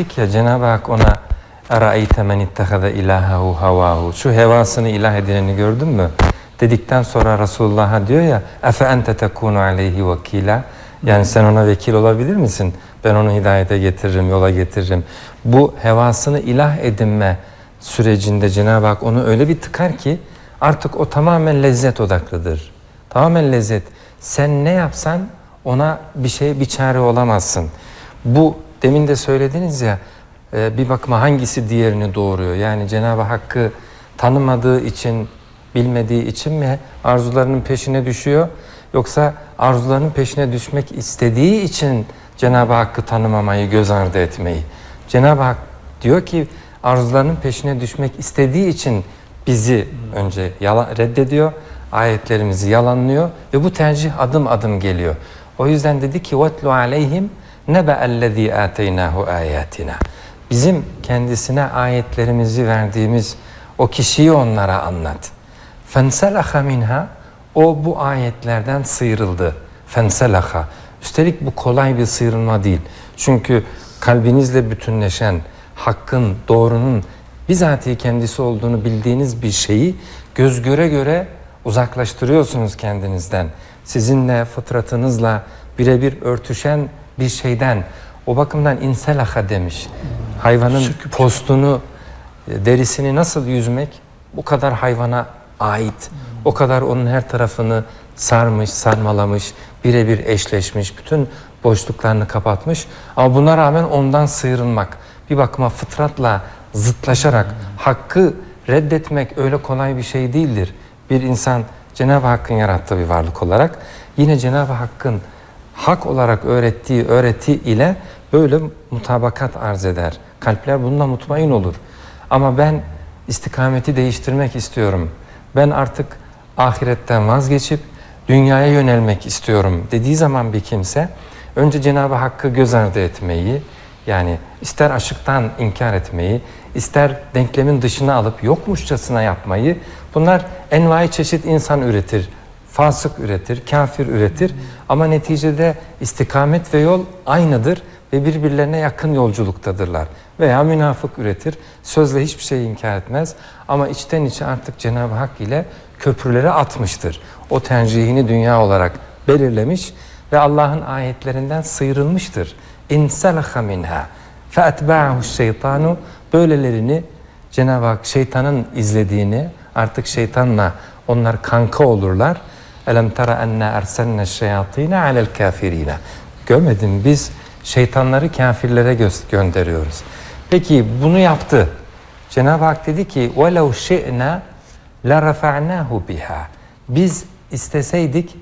dedik ya Cenab-ı Hak ona Eraeyte men ittehade ilahehu havahu. Şu hevasını ilah edineni gördün mü? Dedikten sonra Resulullah'a diyor ya ente tekunu aleyhi vekila. Yani sen ona vekil olabilir misin? Ben onu hidayete getiririm, yola getiririm. Bu hevasını ilah edinme sürecinde Cenab-ı Hak onu öyle bir tıkar ki artık o tamamen lezzet odaklıdır. Tamamen lezzet. Sen ne yapsan ona bir şey, bir çare olamazsın. Bu demin de söylediniz ya e, bir bakıma hangisi diğerini doğuruyor? Yani Cenab-ı Hakk'ı tanımadığı için, bilmediği için mi arzularının peşine düşüyor? Yoksa arzularının peşine düşmek istediği için Cenab-ı Hakk'ı tanımamayı, göz ardı etmeyi. Cenab-ı Hak diyor ki arzularının peşine düşmek istediği için bizi önce yalan, reddediyor, ayetlerimizi yalanlıyor ve bu tercih adım adım geliyor. O yüzden dedi ki وَاتْلُ عَلَيْهِمْ neba'ellezî âteynâhu âyâtinâ. Bizim kendisine ayetlerimizi verdiğimiz o kişiyi onlara anlat. Fenselaha minha o bu ayetlerden sıyrıldı. Fenselaha. Üstelik bu kolay bir sıyrılma değil. Çünkü kalbinizle bütünleşen hakkın, doğrunun bizatihi kendisi olduğunu bildiğiniz bir şeyi göz göre göre uzaklaştırıyorsunuz kendinizden. Sizinle, fıtratınızla birebir örtüşen bir şeyden. O bakımdan inselaha demiş. Hayvanın postunu, e, derisini nasıl yüzmek bu kadar hayvana ait. O kadar onun her tarafını sarmış, sarmalamış, birebir eşleşmiş, bütün boşluklarını kapatmış. Ama buna rağmen ondan sıyrılmak, bir bakıma fıtratla zıtlaşarak hakkı reddetmek öyle kolay bir şey değildir. Bir insan Cenab-ı Hakk'ın yarattığı bir varlık olarak yine Cenab-ı Hakk'ın hak olarak öğrettiği öğreti ile böyle mutabakat arz eder. Kalpler bununla mutmain olur. Ama ben istikameti değiştirmek istiyorum. Ben artık ahiretten vazgeçip dünyaya yönelmek istiyorum dediği zaman bir kimse önce Cenab-ı Hakk'ı göz ardı etmeyi yani ister aşıktan inkar etmeyi, ister denklemin dışına alıp yokmuşçasına yapmayı bunlar envai çeşit insan üretir. Fasık üretir, kafir üretir ama neticede istikamet ve yol aynıdır ve birbirlerine yakın yolculuktadırlar. Veya münafık üretir, sözle hiçbir şey inkar etmez ama içten içe artık Cenab-ı Hak ile köprüleri atmıştır. O tercihini dünya olarak belirlemiş ve Allah'ın ayetlerinden sıyrılmıştır. İnselaha minha feetba'ahu şeytanu böylelerini Cenab-ı Hak şeytanın izlediğini artık şeytanla onlar kanka olurlar. Elem tara enne erselne şeyatine alel kafirine. Görmedin biz şeytanları kafirlere gö- gönderiyoruz. Peki bunu yaptı. Cenab-ı Hak dedi ki وَلَوْ شِئْنَا لَرَفَعْنَاهُ biha. Biz isteseydik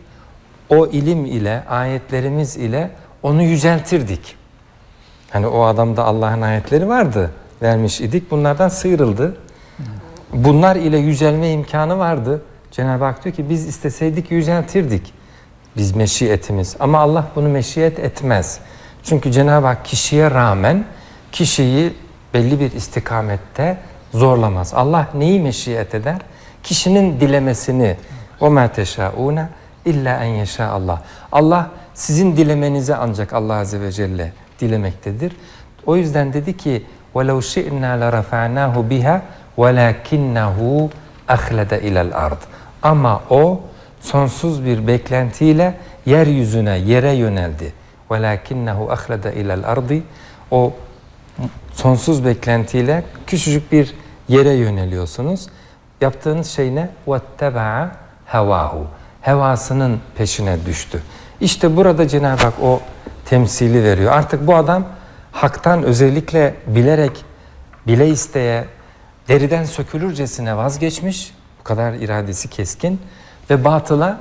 o ilim ile, ayetlerimiz ile onu yüceltirdik. Hani o adamda Allah'ın ayetleri vardı, vermiş idik. Bunlardan sıyrıldı. Bunlar ile yücelme imkanı vardı. Cenab-ı Hak diyor ki biz isteseydik yüceltirdik. Biz meşiyetimiz. Ama Allah bunu meşiyet etmez. Çünkü Cenab-ı Hak kişiye rağmen kişiyi belli bir istikamette zorlamaz. Allah neyi meşiyet eder? Kişinin dilemesini. O ma teşaune illa en yeşa Allah. Allah sizin dilemenizi ancak Allah Azze ve Celle dilemektedir. O yüzden dedi ki وَلَوْ شِئْنَا لَرَفَعْنَاهُ بِهَا وَلَكِنَّهُ أَخْلَدَ اِلَى الْأَرْضِ Ama o sonsuz bir beklentiyle yeryüzüne, yere yöneldi. وَلَكِنَّهُ أَخْلَدَ اِلَى الْأَرْضِ O sonsuz beklentiyle küçücük bir yere yöneliyorsunuz. Yaptığınız şey ne? وَاتَّبَعَ hevahu. Hevasının peşine düştü. İşte burada Cenab-ı Hak o temsili veriyor. Artık bu adam haktan özellikle bilerek, bile isteye, deriden sökülürcesine vazgeçmiş. kadar iradesi keskin ve batıla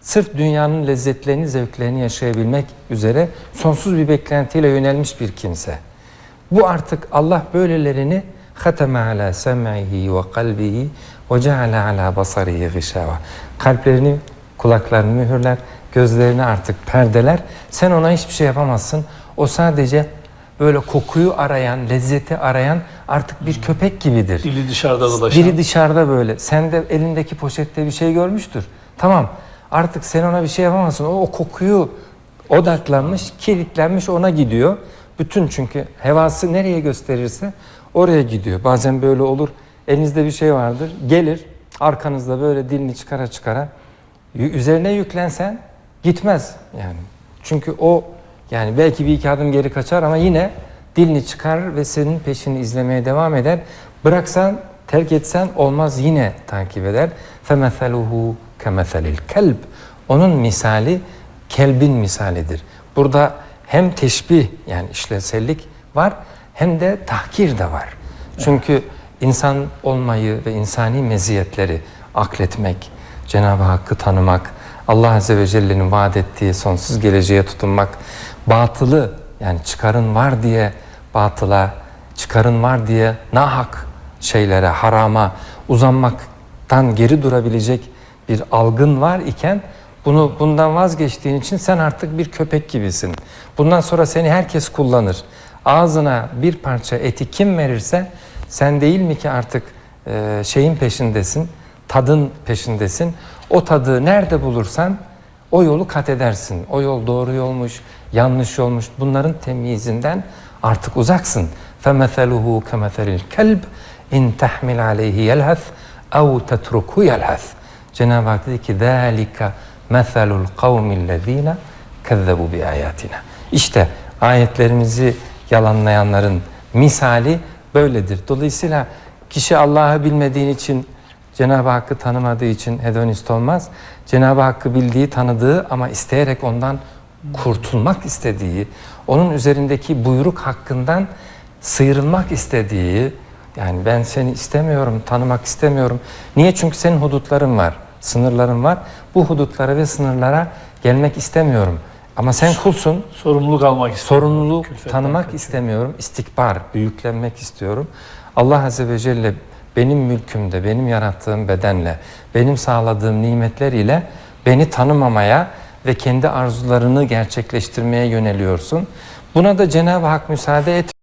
sırf dünyanın lezzetlerini, zevklerini yaşayabilmek üzere sonsuz bir beklentiyle yönelmiş bir kimse. Bu artık Allah böylelerini hateme ala sem'ihi ve kalbihi ve ceale ala basarihi gışava. Kalplerini, kulaklarını mühürler, gözlerini artık perdeler. Sen ona hiçbir şey yapamazsın. O sadece böyle kokuyu arayan, lezzeti arayan artık bir köpek gibidir. Dili dışarıda dolaşan. Biri dışarıda böyle. Sen de elindeki poşette bir şey görmüştür. Tamam. Artık sen ona bir şey yapamazsın. O, o kokuyu odaklanmış, kilitlenmiş ona gidiyor. Bütün çünkü hevası nereye gösterirse oraya gidiyor. Bazen böyle olur. Elinizde bir şey vardır. Gelir arkanızda böyle dilini çıkara çıkara üzerine yüklensen gitmez yani. Çünkü o yani belki bir iki adım geri kaçar ama yine dilini çıkar ve senin peşini izlemeye devam eder. Bıraksan, terk etsen olmaz yine takip eder. فَمَثَلُهُ كَمَثَلِ الْكَلْبِ Onun misali kelbin misalidir. Burada hem teşbih yani işlevsellik var hem de tahkir de var. Çünkü insan olmayı ve insani meziyetleri akletmek, Cenab-ı Hakk'ı tanımak, Allah Azze ve Celle'nin vaat ettiği sonsuz geleceğe tutunmak, batılı yani çıkarın var diye batıla, çıkarın var diye nahak şeylere, harama uzanmaktan geri durabilecek bir algın var iken bunu bundan vazgeçtiğin için sen artık bir köpek gibisin. Bundan sonra seni herkes kullanır. Ağzına bir parça eti kim verirse sen değil mi ki artık şeyin peşindesin, tadın peşindesin. O tadı nerede bulursan o yolu kat edersin. O yol doğru yolmuş, yanlış yolmuş. Bunların temyizinden artık uzaksın. فَمَثَلُهُ كَمَثَلِ الْكَلْبِ اِنْ تَحْمِلْ عَلَيْهِ يَلْهَثْ اَوْ تَتْرُكُ يَلْهَثْ Cenab-ı Hak dedi ki ذَٰلِكَ مَثَلُ الْقَوْمِ الَّذ۪ينَ كَذَّبُوا بِآيَاتِنَا İşte ayetlerimizi yalanlayanların misali böyledir. Dolayısıyla kişi Allah'ı bilmediğin için Cenab-ı Hakk'ı tanımadığı için hedonist olmaz. Cenab-ı Hakk'ı bildiği, tanıdığı ama isteyerek ondan kurtulmak istediği, onun üzerindeki buyruk hakkından sıyrılmak istediği, yani ben seni istemiyorum, tanımak istemiyorum. Niye? Çünkü senin hudutların var, sınırların var. Bu hudutlara ve sınırlara gelmek istemiyorum. Ama sen kulsun, Sorumluluk almak istiyorum. sorumluluk tanımak kaçıyor. istemiyorum. istikbar, büyüklenmek istiyorum. Allah Azze ve Celle benim mülkümde, benim yarattığım bedenle, benim sağladığım nimetler ile beni tanımamaya ve kendi arzularını gerçekleştirmeye yöneliyorsun. Buna da Cenab-ı Hak müsaade et.